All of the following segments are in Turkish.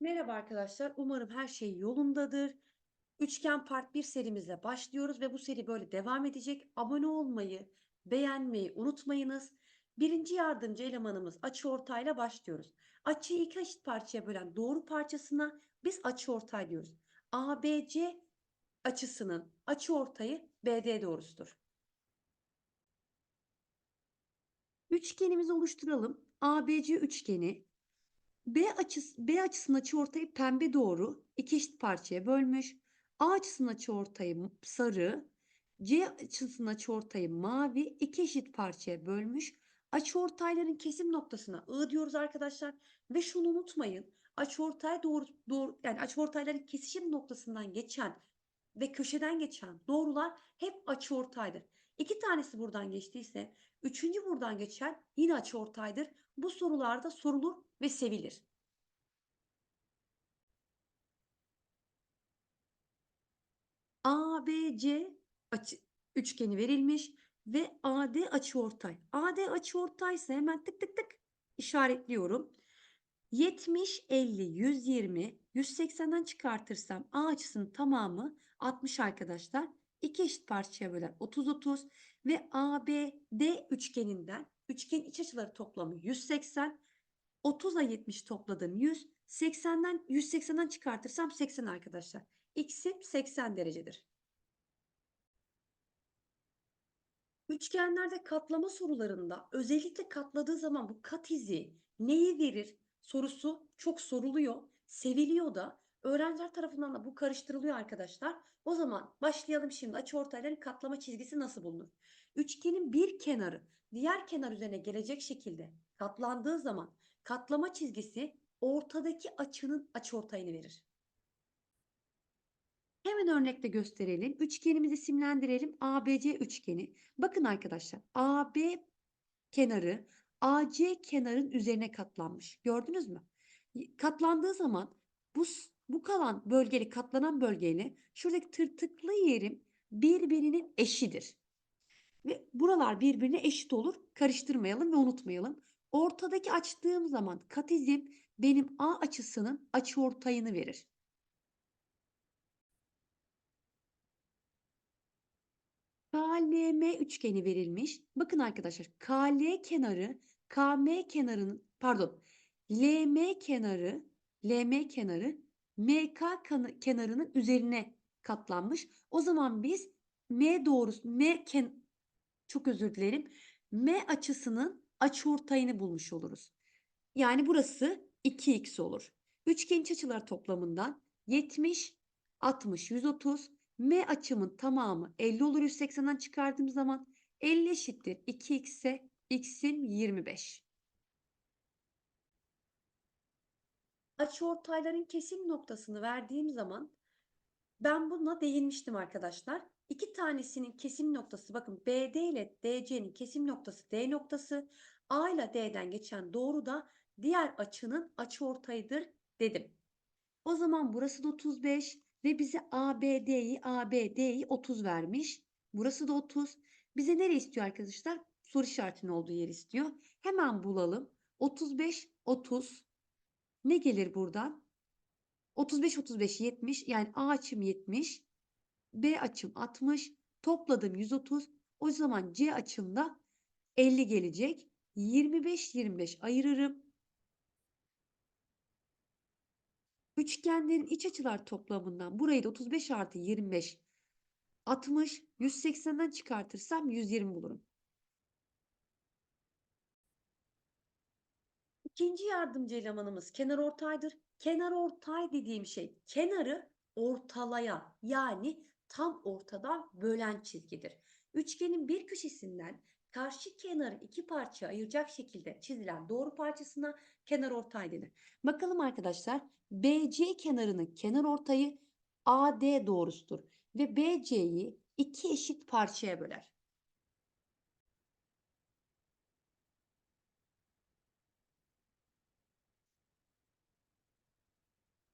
Merhaba arkadaşlar. Umarım her şey yolundadır. Üçgen Part 1 serimizle başlıyoruz ve bu seri böyle devam edecek. Abone olmayı, beğenmeyi unutmayınız. Birinci yardımcı elemanımız açıortayla başlıyoruz. Açıyı iki eşit parçaya bölen doğru parçasına biz açıortay diyoruz. ABC açısının açıortayı BD doğrusudur. Üçgenimizi oluşturalım. ABC üçgeni B açısı B açısının açıortayı pembe doğru iki eşit parçaya bölmüş. A açısının açıortayı sarı, C açısının açıortayı mavi iki eşit parçaya bölmüş. Açıortayların kesim noktasına I diyoruz arkadaşlar ve şunu unutmayın. Açıortay doğru doğru yani açıortayların kesişim noktasından geçen ve köşeden geçen doğrular hep açıortaydır. İki tanesi buradan geçtiyse üçüncü buradan geçen yine açıortaydır. Bu sorularda sorulur ve sevilir. ABC açı, üçgeni verilmiş ve AD açıortay. AD açıortay ise hemen tık tık tık işaretliyorum. 70, 50, 120, 180'den çıkartırsam A açısının tamamı 60 arkadaşlar. İki eşit parçaya böler 30 30 ve ABD üçgeninden üçgen iç açıları toplamı 180. 30'a 70 topladım 100. 80'den 180'den çıkartırsam 80 arkadaşlar. X'im 80 derecedir. Üçgenlerde katlama sorularında özellikle katladığı zaman bu kat izi neyi verir sorusu çok soruluyor, seviliyor da öğrenciler tarafından da bu karıştırılıyor arkadaşlar. O zaman başlayalım şimdi açıortayların katlama çizgisi nasıl bulunur? Üçgenin bir kenarı diğer kenar üzerine gelecek şekilde katlandığı zaman katlama çizgisi ortadaki açının açıortayını verir. Hemen örnekle gösterelim. Üçgenimizi isimlendirelim. ABC üçgeni. Bakın arkadaşlar. AB kenarı AC kenarın üzerine katlanmış. Gördünüz mü? Katlandığı zaman bu bu kalan bölgeli katlanan bölgeyle şuradaki tırtıklı yerim birbirinin eşidir. Ve buralar birbirine eşit olur. Karıştırmayalım ve unutmayalım. Ortadaki açtığım zaman katizm benim A açısının açıortayını verir. KLM üçgeni verilmiş. Bakın arkadaşlar KL kenarı KM kenarının pardon LM kenarı LM kenarı MK kenarının üzerine katlanmış. O zaman biz M doğrusu M ken çok özür dilerim. M açısının açıortayını bulmuş oluruz. Yani burası 2x olur. Üçgen açılar toplamından 70, 60, 130 M açımın tamamı 50 olur 180'den çıkardığım zaman 50 eşittir 2x'e x'im 25. Açıortayların kesim noktasını verdiğim zaman ben buna değinmiştim arkadaşlar. İki tanesinin kesim noktası bakın BD ile DC'nin kesim noktası D noktası. A ile D'den geçen doğru da diğer açının açıortayıdır dedim. O zaman burası da 35 ve bize ABD'yi ABD'yi 30 vermiş. Burası da 30. Bize nere istiyor arkadaşlar? Soru işaretinin olduğu yer istiyor. Hemen bulalım. 35 30 ne gelir buradan? 35 35 70 yani A açım 70 B açım 60 topladım 130 o zaman C açımda 50 gelecek. 25 25 ayırırım. Üçgenlerin iç açılar toplamından burayı da 35 artı 25 60 180'den çıkartırsam 120 bulurum. İkinci yardımcı elemanımız kenar ortaydır. Kenar ortay dediğim şey kenarı ortalayan yani tam ortadan bölen çizgidir. Üçgenin bir köşesinden karşı kenarı iki parça ayıracak şekilde çizilen doğru parçasına kenar ortay denir. Bakalım arkadaşlar BC kenarının kenar ortayı AD doğrusudur ve BC'yi iki eşit parçaya böler.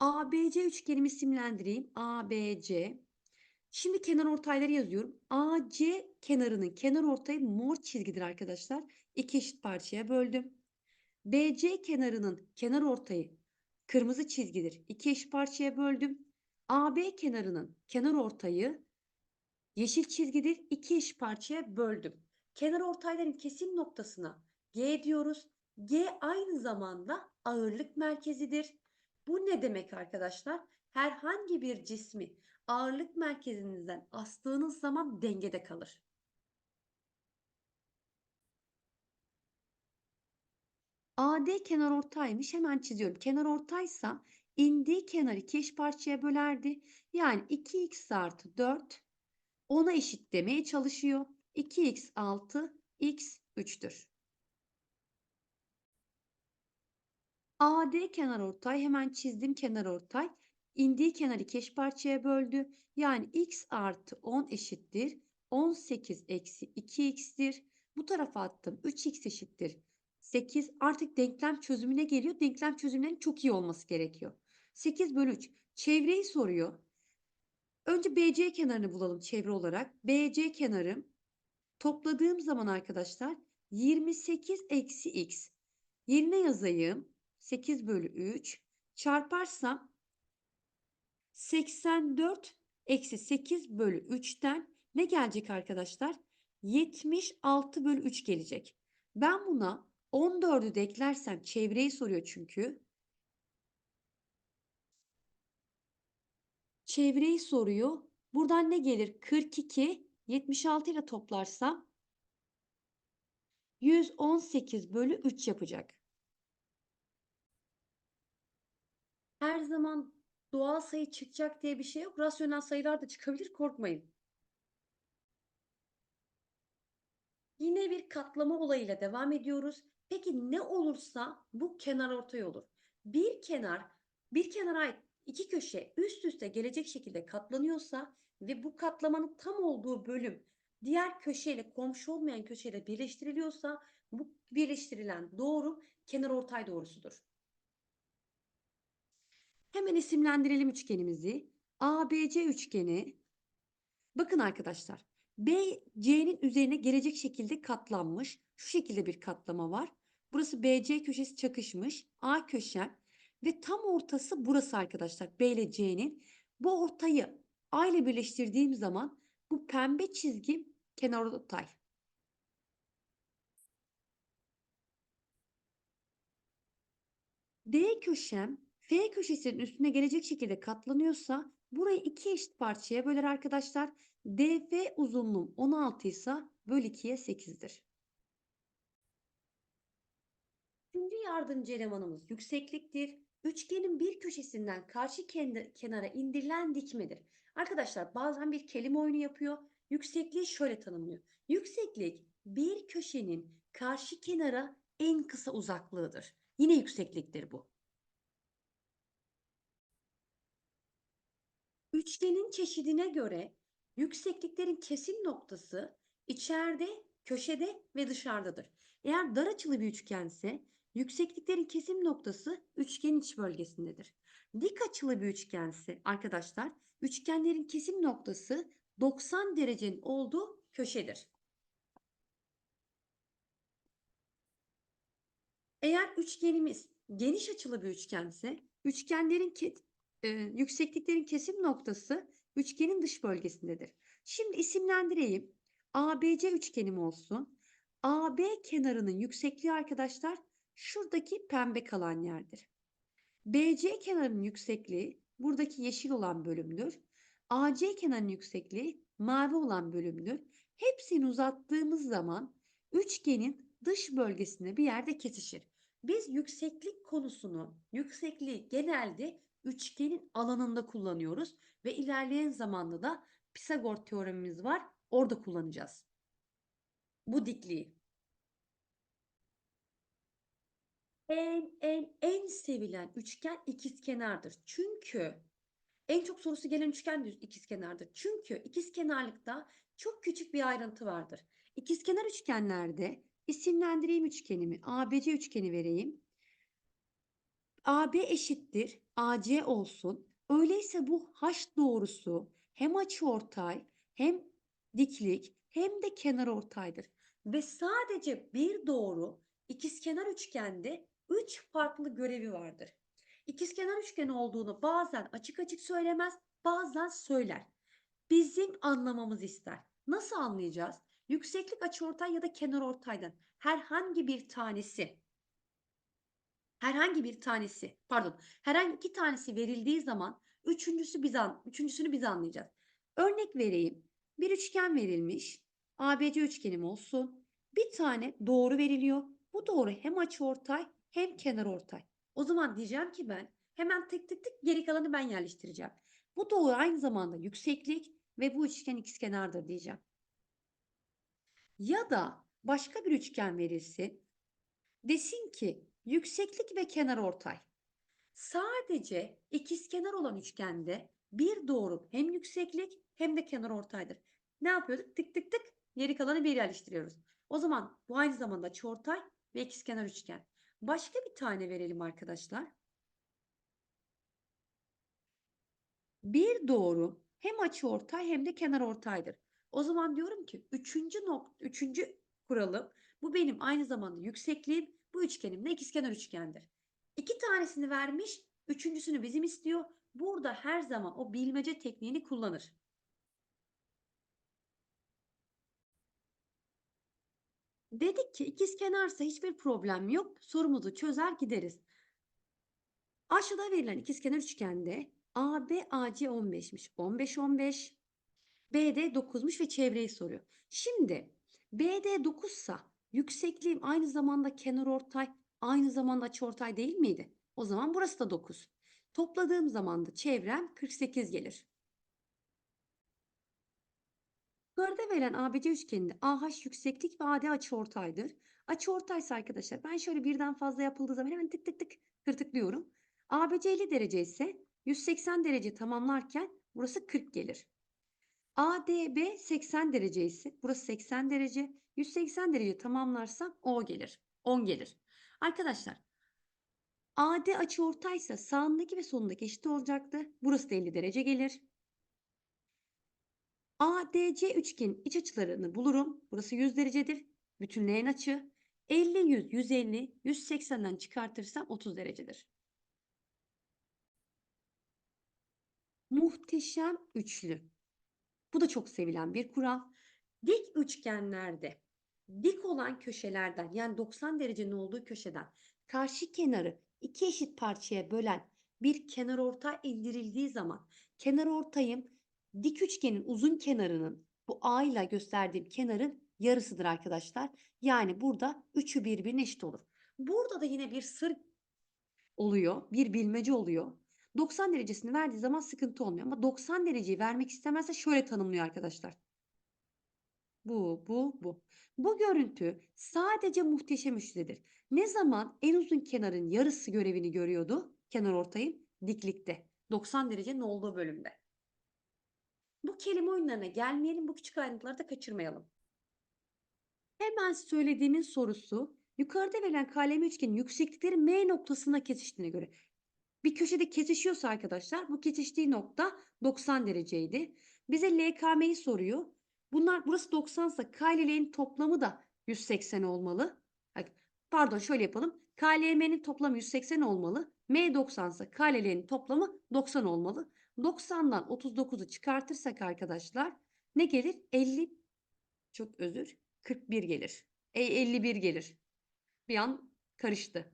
ABC üçgenimi isimlendireyim. ABC. Şimdi kenar ortayları yazıyorum. AC kenarının kenar ortayı mor çizgidir arkadaşlar. İki eşit parçaya böldüm. BC kenarının kenar ortayı kırmızı çizgidir. İki eş parçaya böldüm. AB kenarının kenar ortayı yeşil çizgidir. İki eş parçaya böldüm. Kenar ortayların kesim noktasına G diyoruz. G aynı zamanda ağırlık merkezidir. Bu ne demek arkadaşlar? Herhangi bir cismi ağırlık merkezinizden astığınız zaman dengede kalır. AD kenar ortaymış. Hemen çiziyorum. Kenar ortaysa indiği kenar iki eş parçaya bölerdi. Yani 2x artı 4 10'a eşit demeye çalışıyor. 2x 6 x 3'tür. AD kenar ortay hemen çizdim kenar ortay. İndiği kenar iki eş parçaya böldü. Yani x artı 10 eşittir. 18 eksi 2x'tir. Bu tarafa attım. 3x eşittir. 8 artık denklem çözümüne geliyor. Denklem çözümlerinin çok iyi olması gerekiyor. 8 bölü 3. Çevreyi soruyor. Önce BC kenarını bulalım çevre olarak. BC kenarım topladığım zaman arkadaşlar 28 eksi x. Yerine yazayım. 8 bölü 3 çarparsam 84 eksi 8 bölü 3'ten ne gelecek arkadaşlar? 76 bölü 3 gelecek. Ben buna 14'ü de eklersem çevreyi soruyor çünkü. Çevreyi soruyor. Buradan ne gelir? 42, 76 ile toplarsam 118 bölü 3 yapacak. Her zaman doğal sayı çıkacak diye bir şey yok. Rasyonel sayılar da çıkabilir, korkmayın. Yine bir katlama olayıyla devam ediyoruz. Peki ne olursa bu kenar ortay olur. Bir kenar, bir kenara ait iki köşe üst üste gelecek şekilde katlanıyorsa ve bu katlamanın tam olduğu bölüm diğer köşeyle komşu olmayan köşeyle birleştiriliyorsa bu birleştirilen doğru kenar ortay doğrusudur. Hemen isimlendirelim üçgenimizi. ABC üçgeni. Bakın arkadaşlar. BC'nin üzerine gelecek şekilde katlanmış. Şu şekilde bir katlama var. Burası BC köşesi çakışmış. A köşem ve tam ortası burası arkadaşlar. B ile C'nin. Bu ortayı A ile birleştirdiğim zaman bu pembe çizgi kenar ortay. D köşem F köşesinin üstüne gelecek şekilde katlanıyorsa burayı iki eşit parçaya böler arkadaşlar. DF uzunluğum 16 ise böl 2'ye 8'dir. Üçüncü yardımcı elemanımız yüksekliktir. Üçgenin bir köşesinden karşı kenara indirilen dikmedir. Arkadaşlar bazen bir kelime oyunu yapıyor. Yüksekliği şöyle tanımlıyor. Yükseklik bir köşenin karşı kenara en kısa uzaklığıdır. Yine yüksekliktir bu. Üçgenin çeşidine göre yüksekliklerin kesim noktası içeride, köşede ve dışarıdadır. Eğer dar açılı bir üçgense yüksekliklerin kesim noktası üçgenin iç bölgesindedir. Dik açılı bir üçgense arkadaşlar üçgenlerin kesim noktası 90 derecenin olduğu köşedir. Eğer üçgenimiz geniş açılı bir üçgense üçgenlerin e, yüksekliklerin kesim noktası üçgenin dış bölgesindedir. Şimdi isimlendireyim. ABC üçgenim olsun. AB kenarının yüksekliği arkadaşlar şuradaki pembe kalan yerdir. BC kenarının yüksekliği buradaki yeşil olan bölümdür. AC kenarının yüksekliği mavi olan bölümdür. Hepsini uzattığımız zaman üçgenin dış bölgesinde bir yerde kesişir. Biz yükseklik konusunu, yüksekliği genelde üçgenin alanında kullanıyoruz ve ilerleyen zamanda da Pisagor teoremimiz var. Orada kullanacağız. Bu dikliği. En en en sevilen üçgen ikizkenardır. Çünkü en çok sorusu gelen üçgen de ikizkenardır. Çünkü ikizkenarlıkta çok küçük bir ayrıntı vardır. İkizkenar üçgenlerde isimlendireyim üçgenimi. ABC üçgeni vereyim. AB eşittir AC olsun. Öyleyse bu H doğrusu hem açıortay hem diklik hem de kenar ortaydır. Ve sadece bir doğru ikizkenar üçgende üç farklı görevi vardır. İkizkenar üçgen olduğunu bazen açık açık söylemez, bazen söyler. Bizim anlamamızı ister. Nasıl anlayacağız? Yükseklik açıortay ya da kenarortaydan herhangi bir tanesi herhangi bir tanesi pardon herhangi iki tanesi verildiği zaman üçüncüsü biz an, üçüncüsünü biz anlayacağız. Örnek vereyim. Bir üçgen verilmiş. ABC üçgenim olsun. Bir tane doğru veriliyor. Bu doğru hem açıortay hem kenarortay. O zaman diyeceğim ki ben hemen tık tık tık geri kalanı ben yerleştireceğim. Bu doğru aynı zamanda yükseklik ve bu üçgen ikizkenardır diyeceğim. Ya da başka bir üçgen verilsin. Desin ki yükseklik ve kenarortay. Sadece ikizkenar olan üçgende bir doğru hem yükseklik hem de kenarortaydır. Ne yapıyorduk? Tık tık tık geri kalanı bir yerleştiriyoruz. O zaman bu aynı zamanda açıortay ve ikizkenar üçgen. Başka bir tane verelim arkadaşlar. Bir doğru hem açıortay hem de kenarortaydır. O zaman diyorum ki üçüncü nokta, üçüncü kuralım. Bu benim aynı zamanda yüksekliğim. Bu üçgenim de ikizkenar üçgendir. İki tanesini vermiş, üçüncüsünü bizim istiyor. Burada her zaman o bilmece tekniğini kullanır. Dedik ki ikizkenarsa hiçbir problem yok. Sorumuzu çözer gideriz. Aşağıda verilen ikizkenar üçgende AB AC 15'miş. 15 15. BD 9'muş ve çevreyi soruyor. Şimdi BD 9 sa yüksekliğim aynı zamanda kenarortay, aynı zamanda açıortay değil miydi? O zaman burası da 9. Topladığım zaman da çevrem 48 gelir. Yukarıda verilen ABC üçgeninde AH yükseklik ve AD açıortaydır. Açıortaysa arkadaşlar ben şöyle birden fazla yapıldığı zaman hemen tık tık tık tırtıklıyorum. ABC 50 derece ise 180 derece tamamlarken burası 40 gelir. ADB 80 derece ise burası 80 derece. 180 derece tamamlarsam O gelir. 10 gelir. Arkadaşlar AD açıortaysa sağındaki ve solundaki eşit olacaktı. Burası da 50 derece gelir. ADC üçgenin iç açılarını bulurum. Burası 100 derecedir. Bütünleyen açı. 50, 100, 150, 180'den çıkartırsam 30 derecedir. Muhteşem üçlü. Bu da çok sevilen bir kural. Dik üçgenlerde dik olan köşelerden yani 90 derecenin olduğu köşeden karşı kenarı iki eşit parçaya bölen bir kenarortay indirildiği zaman kenarortayım dik üçgenin uzun kenarının bu A ile gösterdiğim kenarın yarısıdır arkadaşlar. Yani burada üçü birbirine eşit olur. Burada da yine bir sır oluyor, bir bilmece oluyor. 90 derecesini verdiği zaman sıkıntı olmuyor. Ama 90 dereceyi vermek istemezse şöyle tanımlıyor arkadaşlar. Bu, bu, bu. Bu görüntü sadece muhteşem üçlüdür. Ne zaman en uzun kenarın yarısı görevini görüyordu? Kenar ortayın diklikte. 90 derecenin olduğu bölümde. Bu kelime oyunlarına gelmeyelim. Bu küçük ayrıntıları da kaçırmayalım. Hemen söylediğimin sorusu yukarıda verilen kalem üçgenin yükseklikleri M noktasına kesiştiğine göre. Bir köşede kesişiyorsa arkadaşlar bu kesiştiği nokta 90 dereceydi. Bize LKM'yi soruyor. Bunlar burası 90 ise K ile L'nin toplamı da 180 olmalı. Pardon şöyle yapalım. KLM'nin toplamı 180 olmalı. M 90 ise K ile L'nin toplamı 90 olmalı. 90'dan 39'u çıkartırsak arkadaşlar ne gelir? 50 çok özür 41 gelir. E 51 gelir. Bir an karıştı.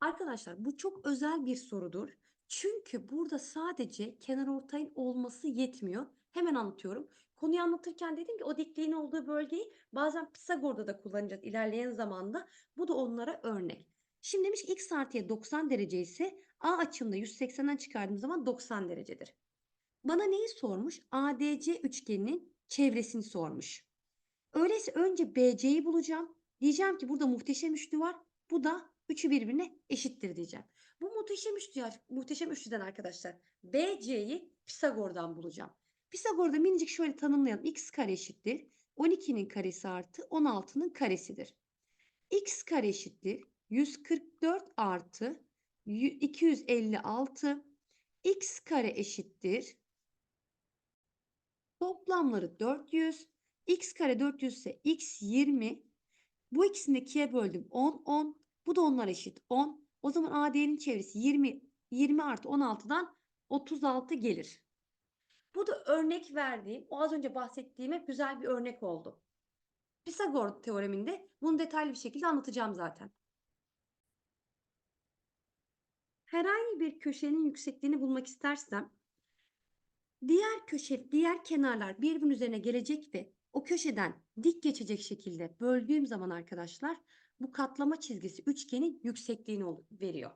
Arkadaşlar bu çok özel bir sorudur. Çünkü burada sadece kenar ortayın olması yetmiyor. Hemen anlatıyorum. Konuyu anlatırken dedim ki o dikliğin olduğu bölgeyi bazen Pisagor'da da kullanacağız ilerleyen zamanda. Bu da onlara örnek. Şimdi demiş ki x artıya 90 derece ise A açımda 180'den çıkardığım zaman 90 derecedir. Bana neyi sormuş? ADC üçgeninin çevresini sormuş. Öyleyse önce BC'yi bulacağım. Diyeceğim ki burada muhteşem üçlü var. Bu da üçü birbirine eşittir diyeceğim. Bu muhteşem üçlü, muhteşem üçlüden arkadaşlar BC'yi Pisagor'dan bulacağım. Pisagor'da minicik şöyle tanımlayalım. x kare eşittir. 12'nin karesi artı 16'nın karesidir. x kare eşittir. 144 artı 256 x kare eşittir. Toplamları 400. x kare 400 ise x 20 Bu ikisini de 2'ye böldüm. 10, 10. Bu da onlar eşit. 10. O zaman AD'nin çevresi 20, 20 artı 16'dan 36 gelir. Bu da örnek verdiğim, o az önce bahsettiğime güzel bir örnek oldu. Pisagor teoreminde bunu detaylı bir şekilde anlatacağım zaten. Herhangi bir köşenin yüksekliğini bulmak istersem diğer köşe, diğer kenarlar birbirinin üzerine gelecek ve o köşeden dik geçecek şekilde böldüğüm zaman arkadaşlar bu katlama çizgisi üçgenin yüksekliğini veriyor.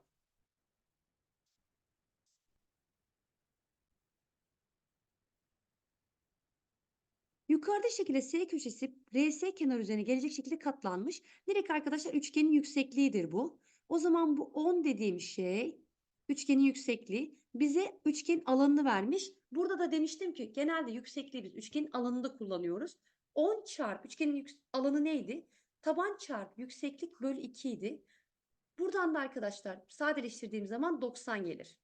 Yukarıda şekilde S köşesi RS kenar üzerine gelecek şekilde katlanmış. Direkt arkadaşlar üçgenin yüksekliğidir bu. O zaman bu 10 dediğim şey üçgenin yüksekliği bize üçgenin alanını vermiş. Burada da demiştim ki genelde yüksekliği biz üçgenin alanında kullanıyoruz. 10 çarpı üçgenin alanı neydi? Taban çarpı yükseklik bölü 2 idi. Buradan da arkadaşlar sadeleştirdiğim zaman 90 gelir.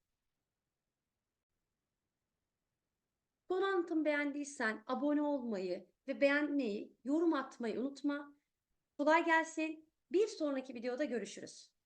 Bu anlatımı beğendiysen abone olmayı ve beğenmeyi, yorum atmayı unutma. Kolay gelsin. Bir sonraki videoda görüşürüz.